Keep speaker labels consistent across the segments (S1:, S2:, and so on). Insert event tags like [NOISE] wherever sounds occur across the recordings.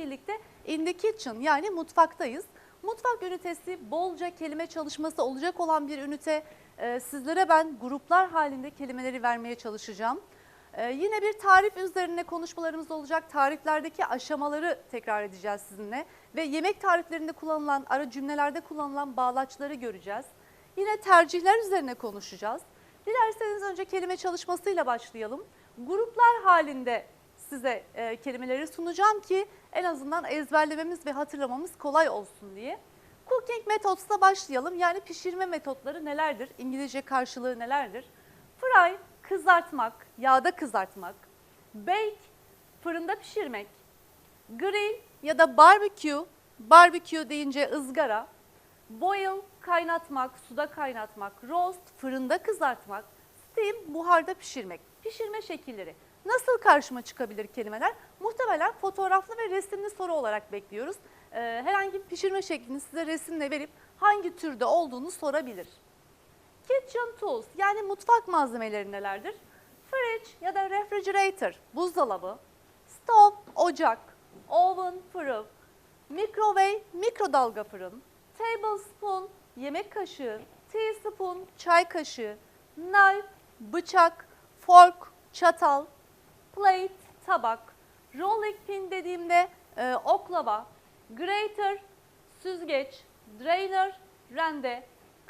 S1: birlikte in the kitchen yani mutfaktayız. Mutfak ünitesi bolca kelime çalışması olacak olan bir ünite. Ee, sizlere ben gruplar halinde kelimeleri vermeye çalışacağım. Ee, yine bir tarif üzerine konuşmalarımız olacak. Tariflerdeki aşamaları tekrar edeceğiz sizinle. Ve yemek tariflerinde kullanılan, ara cümlelerde kullanılan bağlaçları göreceğiz. Yine tercihler üzerine konuşacağız. Dilerseniz önce kelime çalışmasıyla başlayalım. Gruplar halinde size e, kelimeleri sunacağım ki en azından ezberlememiz ve hatırlamamız kolay olsun diye. Cooking methods'la başlayalım. Yani pişirme metotları nelerdir? İngilizce karşılığı nelerdir? Fry, kızartmak, yağda kızartmak. Bake, fırında pişirmek. Grill ya da barbecue, barbecue deyince ızgara. Boil, kaynatmak, suda kaynatmak. Roast, fırında kızartmak. Steam, buharda pişirmek. Pişirme şekilleri. Nasıl karşıma çıkabilir kelimeler? Muhtemelen fotoğraflı ve resimli soru olarak bekliyoruz. Ee, herhangi bir pişirme şeklini size resimle verip hangi türde olduğunu sorabilir. Kitchen tools yani mutfak malzemeleri nelerdir? Fridge ya da refrigerator, buzdolabı, stove, ocak, oven, fırın, microwave, mikrodalga fırın, tablespoon, yemek kaşığı, teaspoon, çay kaşığı, knife, bıçak, fork, çatal, plate, tabak, rolling pin dediğimde e, oklava, grater, süzgeç, drainer, rende,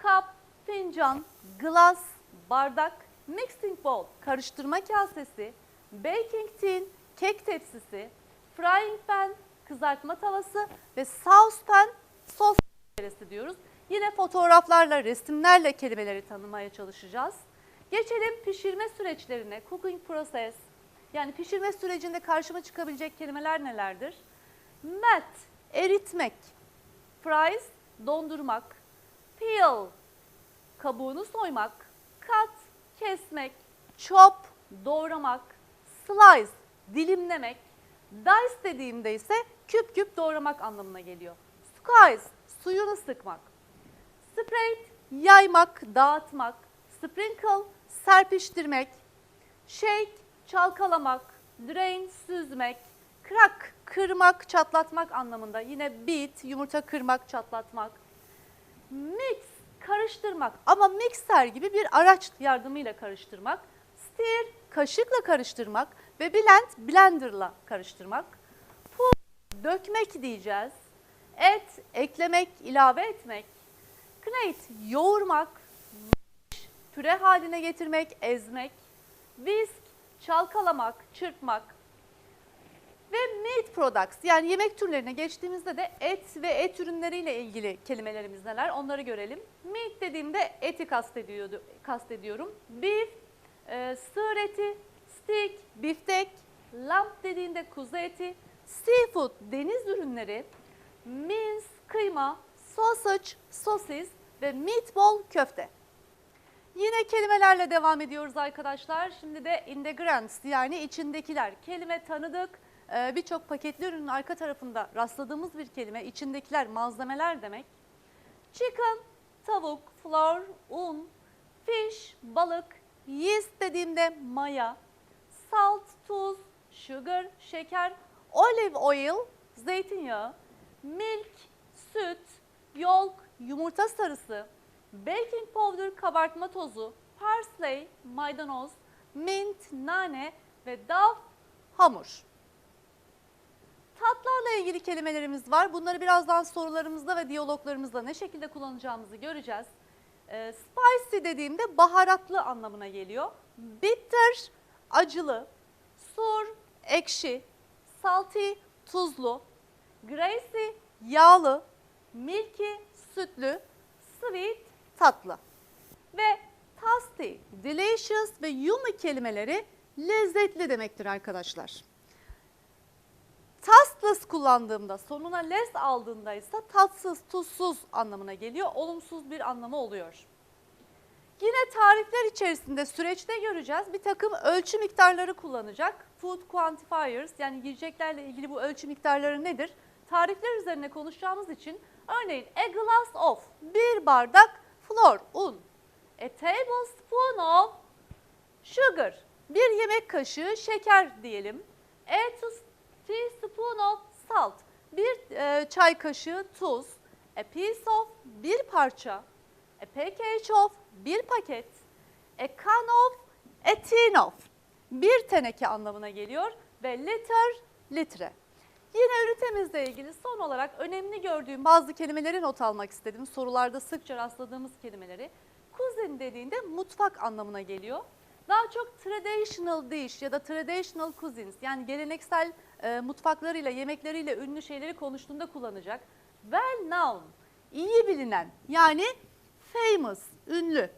S1: cup, fincan, glass, bardak, mixing bowl, karıştırma kasesi, baking tin, kek tepsisi, frying pan, kızartma tavası ve saucepan, sos tenceresi diyoruz. Yine fotoğraflarla, resimlerle kelimeleri tanımaya çalışacağız. Geçelim pişirme süreçlerine, cooking process. Yani pişirme sürecinde karşıma çıkabilecek kelimeler nelerdir? Melt, eritmek. Fries, dondurmak. Peel, kabuğunu soymak. Cut, kesmek. Chop, doğramak. Slice, dilimlemek. Dice dediğimde ise küp küp doğramak anlamına geliyor. Squeeze, suyunu sıkmak. Spread, yaymak, dağıtmak. Sprinkle, serpiştirmek. Shake, çalkalamak. Drain, süzmek. Crack, kırmak, çatlatmak anlamında. Yine beat, yumurta kırmak, çatlatmak. Mix, karıştırmak ama mikser gibi bir araç yardımıyla karıştırmak. Stir, kaşıkla karıştırmak ve blend, blenderla karıştırmak. Pour, dökmek diyeceğiz. Et, eklemek, ilave etmek. Knate, yoğurmak. Püre haline getirmek, ezmek. Whisk, çalkalamak, çırpmak. Ve meat products yani yemek türlerine geçtiğimizde de et ve et ürünleriyle ilgili kelimelerimiz neler onları görelim. Meat dediğimde eti kastediyordu, kastediyorum. Beef, e, sığır eti, steak, biftek, lamb dediğinde kuzu eti, seafood, deniz ürünleri, mince, kıyma, sausage, sosis ve meatball köfte. Yine kelimelerle devam ediyoruz arkadaşlar. Şimdi de integrants yani içindekiler. Kelime tanıdık. Ee, Birçok paketli ürünün arka tarafında rastladığımız bir kelime. İçindekiler malzemeler demek. Chicken, tavuk, flour, un, fish, balık, yeast dediğimde maya, salt, tuz, sugar, şeker, olive oil, zeytinyağı, milk, süt, yolk, yumurta sarısı, baking powder, kabartma tozu, parsley, maydanoz, mint, nane ve daf, hamur. Tatlarla ilgili kelimelerimiz var. Bunları birazdan sorularımızda ve diyaloglarımızda ne şekilde kullanacağımızı göreceğiz. Ee, spicy dediğimde baharatlı anlamına geliyor. Bitter, acılı. Sour, ekşi. Salty, tuzlu. Greasy, yağlı. Milky, sütlü. Sweet, tatlı. Ve tasty, delicious ve yummy kelimeleri lezzetli demektir arkadaşlar. Tasteless kullandığımda sonuna less aldığında ise tatsız, tuzsuz anlamına geliyor. Olumsuz bir anlamı oluyor. Yine tarifler içerisinde süreçte göreceğiz. Bir takım ölçü miktarları kullanacak. Food quantifiers yani yiyeceklerle ilgili bu ölçü miktarları nedir? Tarifler üzerine konuşacağımız için örneğin a glass of bir bardak flour, un. A tablespoon of sugar bir yemek kaşığı şeker diyelim. A teaspoon of salt e, çay kaşığı tuz. A piece of bir parça. A package of bir paket. A can of a tin of bir teneke anlamına geliyor ve liter litre. Yine ünitemizle ilgili son olarak önemli gördüğüm bazı kelimeleri not almak istedim. Sorularda sıkça rastladığımız kelimeleri. Cuisine dediğinde mutfak anlamına geliyor. Daha çok traditional dish ya da traditional cuisines yani geleneksel e, mutfaklarıyla, yemekleriyle ünlü şeyleri konuştuğunda kullanacak. Well known, iyi bilinen yani famous, ünlü.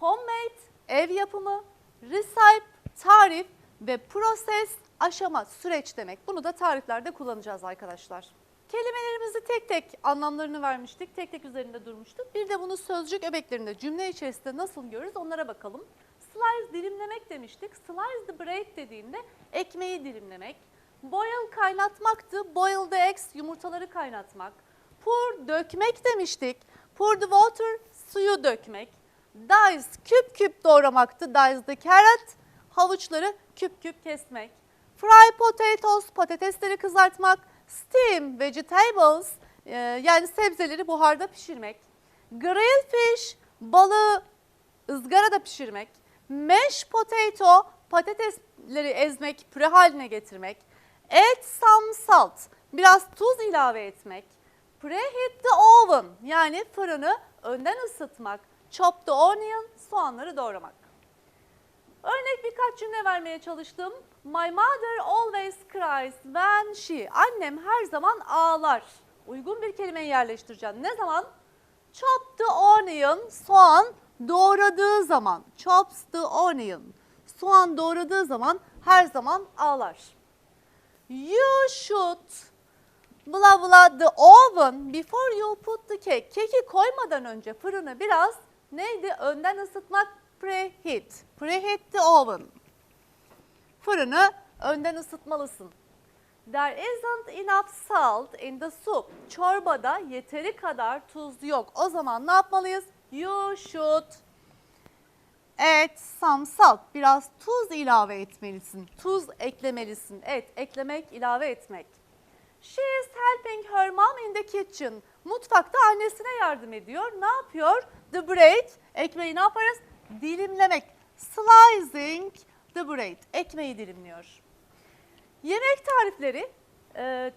S1: Homemade, ev yapımı, recipe, tarif ve proses, aşama, süreç demek. Bunu da tariflerde kullanacağız arkadaşlar. Kelimelerimizi tek tek anlamlarını vermiştik, tek tek üzerinde durmuştuk. Bir de bunu sözcük öbeklerinde cümle içerisinde nasıl görürüz onlara bakalım. Slice dilimlemek demiştik. Slice the bread dediğinde ekmeği dilimlemek. Boil kaynatmaktı. Boil the eggs yumurtaları kaynatmak. Pour dökmek demiştik. Pour the water suyu dökmek. Dice küp küp doğramaktı. Dice the carrot havuçları küp küp kesmek. Fry potatoes patatesleri kızartmak. Steam vegetables e, yani sebzeleri buharda pişirmek. Grill fish balığı ızgarada pişirmek. Mash potato patatesleri ezmek, püre haline getirmek. Add some salt biraz tuz ilave etmek. Preheat the oven yani fırını önden ısıtmak. Chop the onion soğanları doğramak. Örnek birkaç cümle vermeye çalıştım. My mother always cries when she. Annem her zaman ağlar. Uygun bir kelimeyi yerleştireceğim. Ne zaman? Chop the onion, soğan doğradığı zaman. Chops the onion. Soğan doğradığı zaman her zaman ağlar. You should blah blah the oven before you put the cake. Keki koymadan önce fırını biraz neydi? Önden ısıtmak preheat. Preheat the oven. Fırını önden ısıtmalısın. There isn't enough salt in the soup. Çorbada yeteri kadar tuz yok. O zaman ne yapmalıyız? You should add some salt. Biraz tuz ilave etmelisin. Tuz eklemelisin. Evet, eklemek, ilave etmek. She is helping her mom in the kitchen. Mutfakta annesine yardım ediyor. Ne yapıyor? The bread, ekmeği ne yaparız? Dilimlemek. Slicing the bread, ekmeği dilimliyor. Yemek tarifleri e,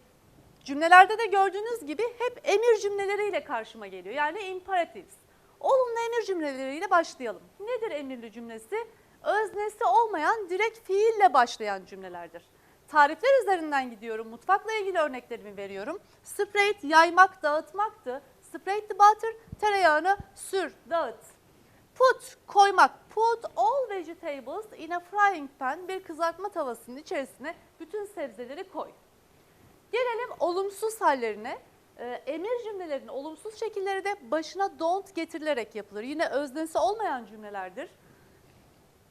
S1: cümlelerde de gördüğünüz gibi hep emir cümleleriyle karşıma geliyor. Yani imperatives. Olumlu emir cümleleriyle başlayalım. Nedir emirli cümlesi? Öznesi olmayan direkt fiille başlayan cümlelerdir. Tarifler üzerinden gidiyorum. Mutfakla ilgili örneklerimi veriyorum. Spread yaymak, dağıtmaktı. Spread the butter tereyağını sür, dağıt. Put koymak. Put all vegetables in a frying pan. Bir kızartma tavasının içerisine bütün sebzeleri koy. Gelelim olumsuz hallerine. Ee, emir cümlelerinin olumsuz şekilleri de başına don't getirilerek yapılır. Yine öznesi olmayan cümlelerdir.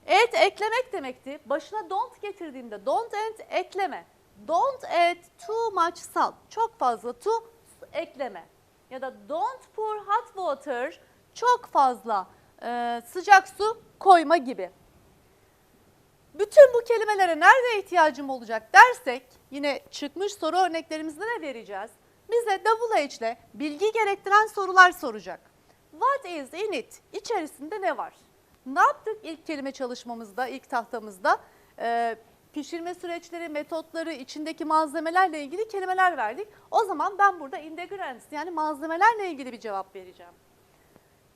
S1: Et eklemek demekti. Başına don't getirdiğimde don't add ekleme. Don't add too much salt. Çok fazla tuz ekleme. Ya da don't pour hot water. Çok fazla e, sıcak su koyma gibi. Bütün bu kelimelere nerede ihtiyacım olacak dersek yine çıkmış soru örneklerimizde de vereceğiz. Bize double H ile bilgi gerektiren sorular soracak. What is in it? İçerisinde ne var? Ne yaptık ilk kelime çalışmamızda, ilk tahtamızda? Ee, pişirme süreçleri, metotları, içindeki malzemelerle ilgili kelimeler verdik. O zaman ben burada ingredients yani malzemelerle ilgili bir cevap vereceğim.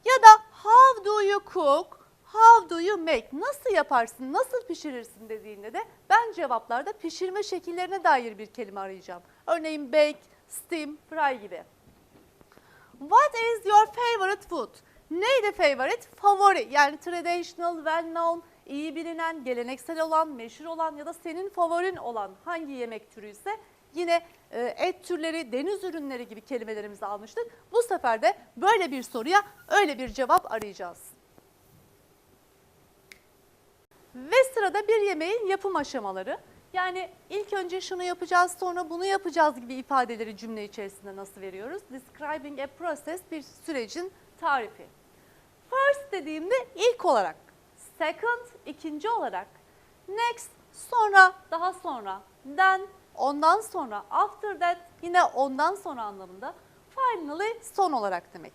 S1: Ya da how do you cook, how do you make, nasıl yaparsın, nasıl pişirirsin dediğinde de ben cevaplarda pişirme şekillerine dair bir kelime arayacağım. Örneğin bake, steam, fry gibi. What is your favorite food? Neydi favorite? Favori yani traditional, well known, iyi bilinen, geleneksel olan, meşhur olan ya da senin favorin olan hangi yemek türü ise yine e, et türleri, deniz ürünleri gibi kelimelerimizi almıştık. Bu sefer de böyle bir soruya öyle bir cevap arayacağız. Ve sırada bir yemeğin yapım aşamaları. Yani ilk önce şunu yapacağız sonra bunu yapacağız gibi ifadeleri cümle içerisinde nasıl veriyoruz? Describing a process bir sürecin tarifi. First dediğimde ilk olarak, second ikinci olarak, next sonra daha sonra, then ondan sonra, after that yine ondan sonra anlamında, finally son olarak demek.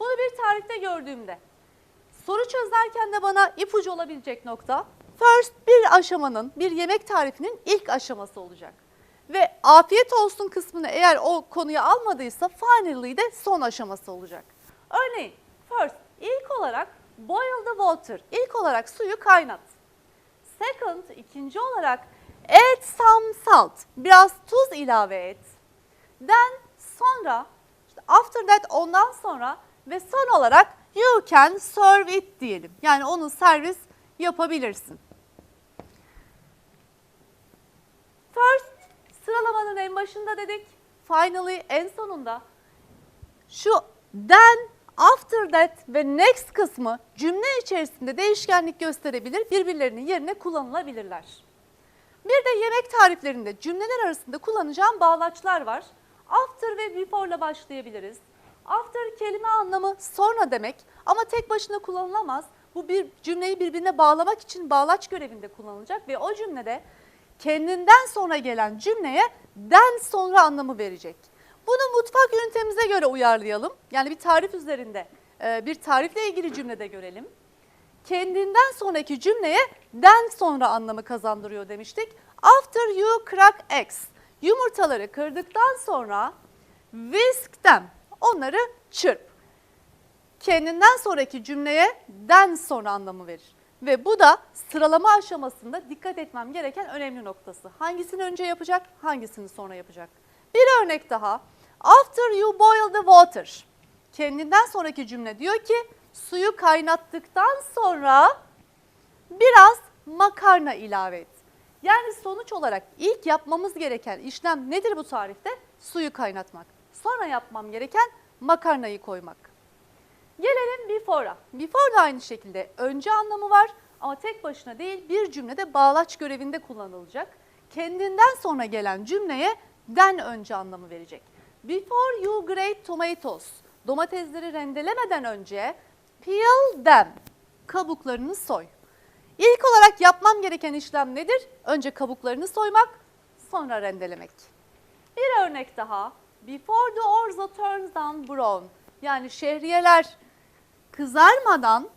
S1: Bunu bir tarihte gördüğümde soru çözerken de bana ipucu olabilecek nokta first bir aşamanın, bir yemek tarifinin ilk aşaması olacak. Ve afiyet olsun kısmını eğer o konuya almadıysa finally de son aşaması olacak. Örneğin first ilk olarak boil the water. İlk olarak suyu kaynat. Second ikinci olarak add some salt. Biraz tuz ilave et. Then sonra işte after that ondan sonra ve son olarak you can serve it diyelim. Yani onu servis yapabilirsin. First sıralamanın en başında dedik. Finally en sonunda. Şu then, after that ve next kısmı cümle içerisinde değişkenlik gösterebilir, birbirlerinin yerine kullanılabilirler. Bir de yemek tariflerinde cümleler arasında kullanacağım bağlaçlar var. After ve before ile başlayabiliriz. After kelime anlamı sonra demek ama tek başına kullanılamaz. Bu bir cümleyi birbirine bağlamak için bağlaç görevinde kullanılacak ve o cümlede kendinden sonra gelen cümleye den sonra anlamı verecek. Bunu mutfak ünitemize göre uyarlayalım. Yani bir tarif üzerinde e, bir tarifle ilgili cümlede görelim. Kendinden sonraki cümleye den sonra anlamı kazandırıyor demiştik. After you crack eggs. Yumurtaları kırdıktan sonra whisk them. Onları çırp. Kendinden sonraki cümleye den sonra anlamı verir. Ve bu da sıralama aşamasında dikkat etmem gereken önemli noktası. Hangisini önce yapacak, hangisini sonra yapacak. Bir örnek daha. After you boil the water. Kendinden sonraki cümle diyor ki suyu kaynattıktan sonra biraz makarna ilave et. Yani sonuç olarak ilk yapmamız gereken işlem nedir bu tarifte? Suyu kaynatmak. Sonra yapmam gereken makarnayı koymak. Gelelim before'a. Before da aynı şekilde önce anlamı var ama tek başına değil bir cümlede bağlaç görevinde kullanılacak. Kendinden sonra gelen cümleye den önce anlamı verecek. Before you grate tomatoes. Domatesleri rendelemeden önce peel them. Kabuklarını soy. İlk olarak yapmam gereken işlem nedir? Önce kabuklarını soymak, sonra rendelemek. Bir örnek daha. Before the orzo turns down brown. Yani şehriyeler kızarmadan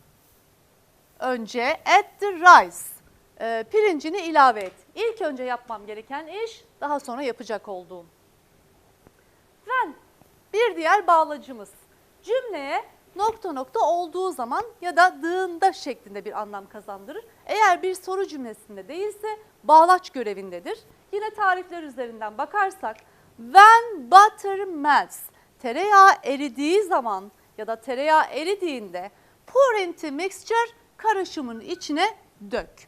S1: önce add the rice. e, pirincini ilave et. İlk önce yapmam gereken iş, daha sonra yapacak olduğum. When bir diğer bağlacımız. Cümleye nokta nokta olduğu zaman ya da dığında şeklinde bir anlam kazandırır. Eğer bir soru cümlesinde değilse bağlaç görevindedir. Yine tarifler üzerinden bakarsak when butter melts tereyağı eridiği zaman ya da tereyağı eridiğinde pour into mixture karışımın içine dök.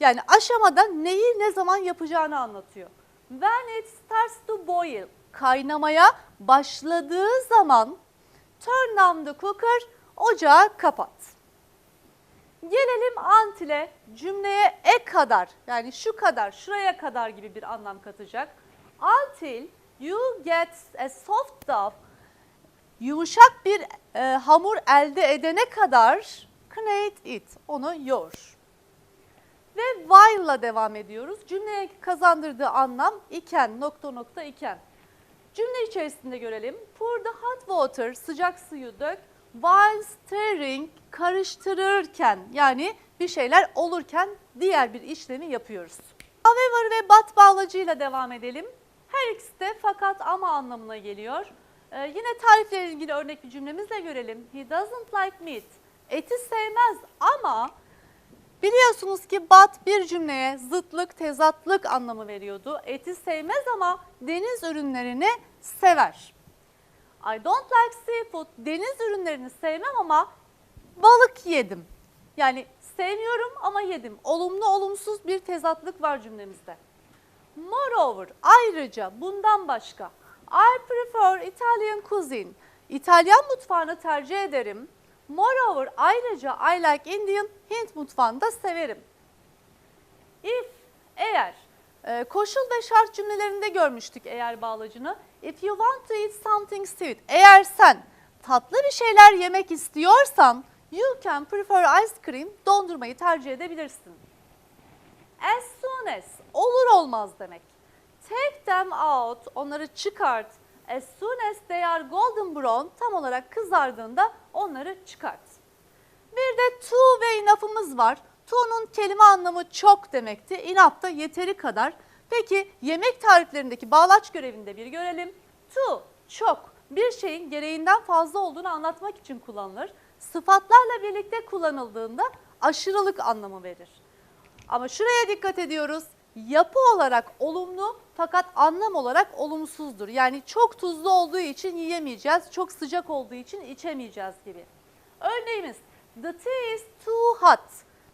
S1: Yani aşamada neyi ne zaman yapacağını anlatıyor. When it starts to boil kaynamaya başladığı zaman the cooker ocağı kapat. Gelelim antile cümleye e kadar yani şu kadar şuraya kadar gibi bir anlam katacak. Until you get a soft dough yumuşak bir e, hamur elde edene kadar knead it onu yoğur. Ve while'la devam ediyoruz. Cümleye kazandırdığı anlam iken nokta nokta iken. Cümle içerisinde görelim. Pour the hot water, sıcak suyu dök. While stirring, karıştırırken yani bir şeyler olurken diğer bir işlemi yapıyoruz. However ve but bağlacıyla devam edelim. Her ikisi de fakat ama anlamına geliyor. Ee, yine tarifle ilgili örnek bir cümlemizle görelim. He doesn't like meat. Eti sevmez ama Biliyorsunuz ki bat bir cümleye zıtlık, tezatlık anlamı veriyordu. Eti sevmez ama deniz ürünlerini sever. I don't like seafood. Deniz ürünlerini sevmem ama balık yedim. Yani sevmiyorum ama yedim. Olumlu olumsuz bir tezatlık var cümlemizde. Moreover, ayrıca bundan başka. I prefer Italian cuisine. İtalyan mutfağını tercih ederim. Moreover, ayrıca I like Indian, Hint mutfağını da severim. If, eğer, e, koşul ve şart cümlelerinde görmüştük eğer bağlacını. If you want to eat something sweet, eğer sen tatlı bir şeyler yemek istiyorsan, you can prefer ice cream, dondurmayı tercih edebilirsin. As soon as, olur olmaz demek. Take them out. Onları çıkart. As soon as they are golden brown. Tam olarak kızardığında onları çıkart. Bir de to ve enough'ımız var. To'nun kelime anlamı çok demekti. Enough da yeteri kadar. Peki yemek tariflerindeki bağlaç görevini de bir görelim. To, çok. Bir şeyin gereğinden fazla olduğunu anlatmak için kullanılır. Sıfatlarla birlikte kullanıldığında aşırılık anlamı verir. Ama şuraya dikkat ediyoruz. Yapı olarak olumlu fakat anlam olarak olumsuzdur. Yani çok tuzlu olduğu için yiyemeyeceğiz, çok sıcak olduğu için içemeyeceğiz gibi. Örneğimiz The tea is too hot.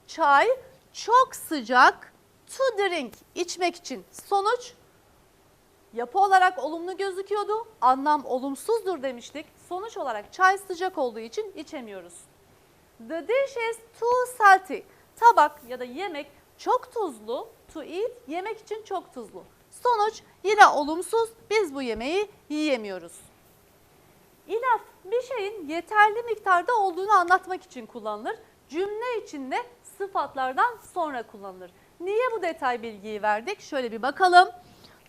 S1: Çay çok sıcak. To drink içmek için. Sonuç yapı olarak olumlu gözüküyordu. Anlam olumsuzdur demiştik. Sonuç olarak çay sıcak olduğu için içemiyoruz. The dish is too salty. Tabak ya da yemek çok tuzlu. To eat yemek için çok tuzlu. Sonuç yine olumsuz. Biz bu yemeği yiyemiyoruz. Enough bir şeyin yeterli miktarda olduğunu anlatmak için kullanılır. Cümle içinde sıfatlardan sonra kullanılır. Niye bu detay bilgiyi verdik? Şöyle bir bakalım.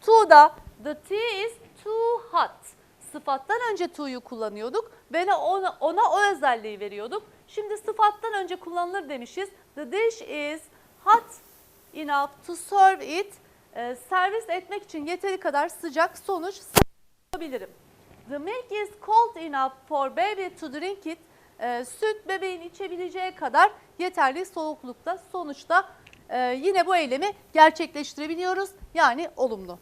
S1: To da the tea is too hot. Sıfattan önce to'yu kullanıyorduk ve ona, ona o özelliği veriyorduk. Şimdi sıfattan önce kullanılır demişiz. The dish is hot enough to serve it. Ee, servis etmek için yeteri kadar sıcak sonuç yapabilirim. The milk is cold enough for baby to drink it. Ee, süt bebeğin içebileceği kadar yeterli soğuklukta sonuçta e, yine bu eylemi gerçekleştirebiliyoruz. Yani olumlu.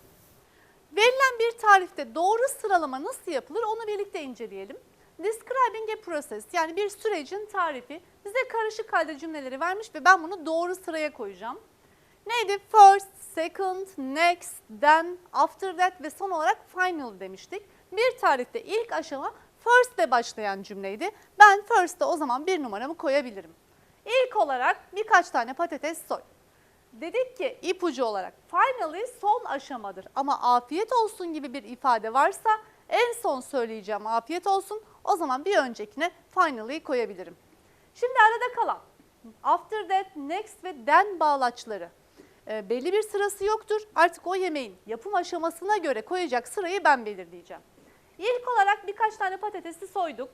S1: Verilen bir tarifte doğru sıralama nasıl yapılır onu birlikte inceleyelim. Describing a process yani bir sürecin tarifi bize karışık halde cümleleri vermiş ve ben bunu doğru sıraya koyacağım. Neydi? First, second, next, then, after that ve son olarak final demiştik. Bir tarifte ilk aşama first ile başlayan cümleydi. Ben first'te o zaman bir numaramı koyabilirim. İlk olarak birkaç tane patates soy. Dedik ki ipucu olarak finally son aşamadır ama afiyet olsun gibi bir ifade varsa en son söyleyeceğim afiyet olsun o zaman bir öncekine finally koyabilirim. Şimdi arada kalan after that, next ve then bağlaçları e, belli bir sırası yoktur. Artık o yemeğin yapım aşamasına göre koyacak sırayı ben belirleyeceğim. İlk olarak birkaç tane patatesi soyduk.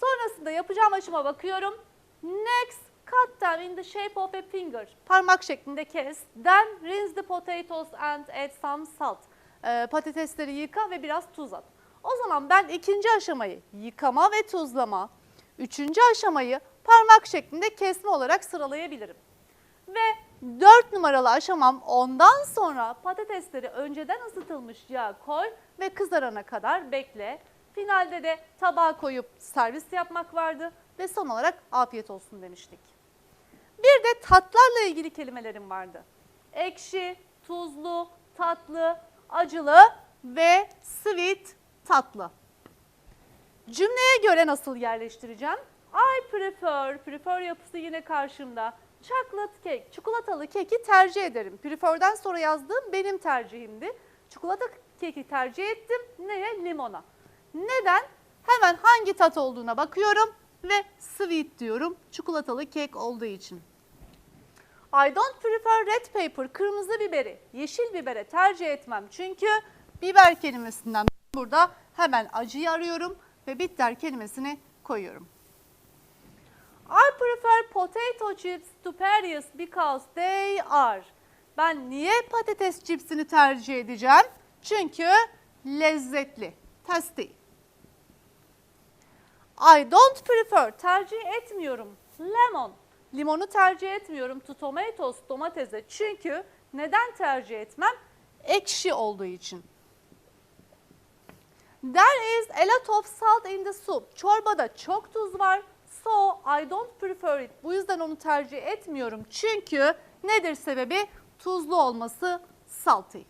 S1: Sonrasında yapacağım aşama bakıyorum. Next, cut them in the shape of a finger. Parmak şeklinde kes. Then rinse the potatoes and add some salt. Ee, patatesleri yıka ve biraz tuz at. O zaman ben ikinci aşamayı yıkama ve tuzlama, üçüncü aşamayı parmak şeklinde kesme olarak sıralayabilirim. Ve 4 numaralı aşamam ondan sonra patatesleri önceden ısıtılmış yağa koy ve kızarana kadar bekle. Finalde de tabağa koyup servis yapmak vardı ve son olarak afiyet olsun demiştik. Bir de tatlarla ilgili kelimelerim vardı. Ekşi, tuzlu, tatlı, acılı ve sweet, tatlı. Cümleye göre nasıl yerleştireceğim? I prefer, prefer yapısı yine karşımda. Chocolate cake, çikolatalı keki tercih ederim. Prefer'den sonra yazdığım benim tercihimdi. Çikolata keki tercih ettim. Neye? Limona. Neden? Hemen hangi tat olduğuna bakıyorum ve sweet diyorum. Çikolatalı kek olduğu için. I don't prefer red pepper, kırmızı biberi, yeşil bibere tercih etmem. Çünkü biber kelimesinden burada hemen acıyı arıyorum ve bitter kelimesini koyuyorum. I prefer potato chips to Paris because they are. Ben niye patates cipsini tercih edeceğim? Çünkü lezzetli, tasty. I don't prefer, tercih etmiyorum. Lemon, limonu tercih etmiyorum. To domatese. Çünkü neden tercih etmem? Ekşi olduğu için. There is a lot of salt in the soup. Çorbada çok tuz var. So I don't prefer it. Bu yüzden onu tercih etmiyorum. Çünkü nedir sebebi? Tuzlu olması salty.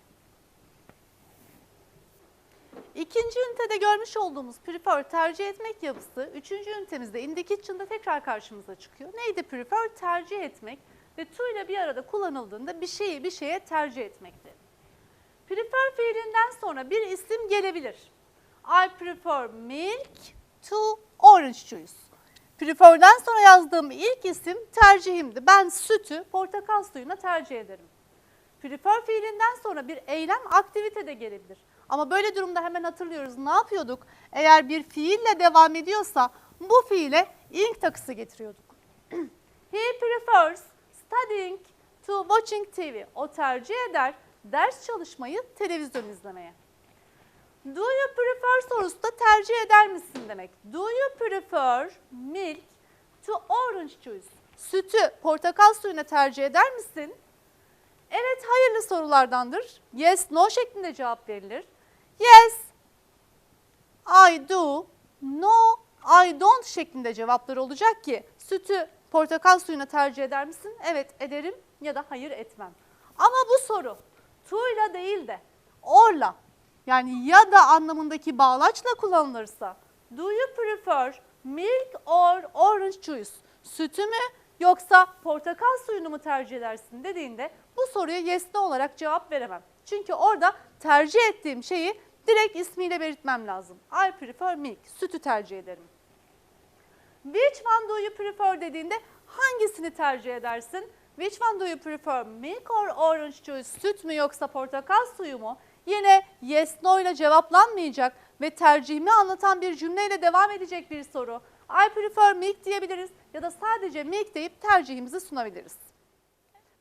S1: İkinci ünitede görmüş olduğumuz prefer tercih etmek yapısı üçüncü ünitemizde in the kitchen'da tekrar karşımıza çıkıyor. Neydi prefer? Tercih etmek ve to ile bir arada kullanıldığında bir şeyi bir şeye tercih etmekti. Prefer fiilinden sonra bir isim gelebilir. I prefer milk to orange juice. Prefer'den sonra yazdığım ilk isim tercihimdi. Ben sütü portakal suyuna tercih ederim. Prefer fiilinden sonra bir eylem aktivite de gelebilir. Ama böyle durumda hemen hatırlıyoruz. Ne yapıyorduk? Eğer bir fiille devam ediyorsa bu fiile ing takısı getiriyorduk. [CLEARS THROAT] He prefers studying to watching TV. O tercih eder ders çalışmayı televizyon izlemeye. Do you prefer sorusu da tercih eder misin demek. Do you prefer milk to orange juice? Sütü portakal suyuna tercih eder misin? Evet hayırlı sorulardandır. Yes, no şeklinde cevap verilir. Yes, I do, no, I don't şeklinde cevaplar olacak ki sütü portakal suyuna tercih eder misin? Evet ederim ya da hayır etmem. Ama bu soru to ile değil de orla yani ya da anlamındaki bağlaçla kullanılırsa do you prefer milk or orange juice? Sütü mü yoksa portakal suyunu mu tercih edersin dediğinde bu soruya yes no olarak cevap veremem. Çünkü orada tercih ettiğim şeyi direkt ismiyle belirtmem lazım. I prefer milk, sütü tercih ederim. Which one do you prefer dediğinde hangisini tercih edersin? Which one do you prefer? Milk or orange juice? Süt mü yoksa portakal suyu mu? Yine yes no ile cevaplanmayacak ve tercihimi anlatan bir cümleyle devam edecek bir soru. I prefer milk diyebiliriz ya da sadece milk deyip tercihimizi sunabiliriz.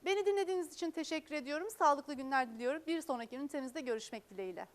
S1: Beni dinlediğiniz için teşekkür ediyorum. Sağlıklı günler diliyorum. Bir sonraki ünitemizde görüşmek dileğiyle.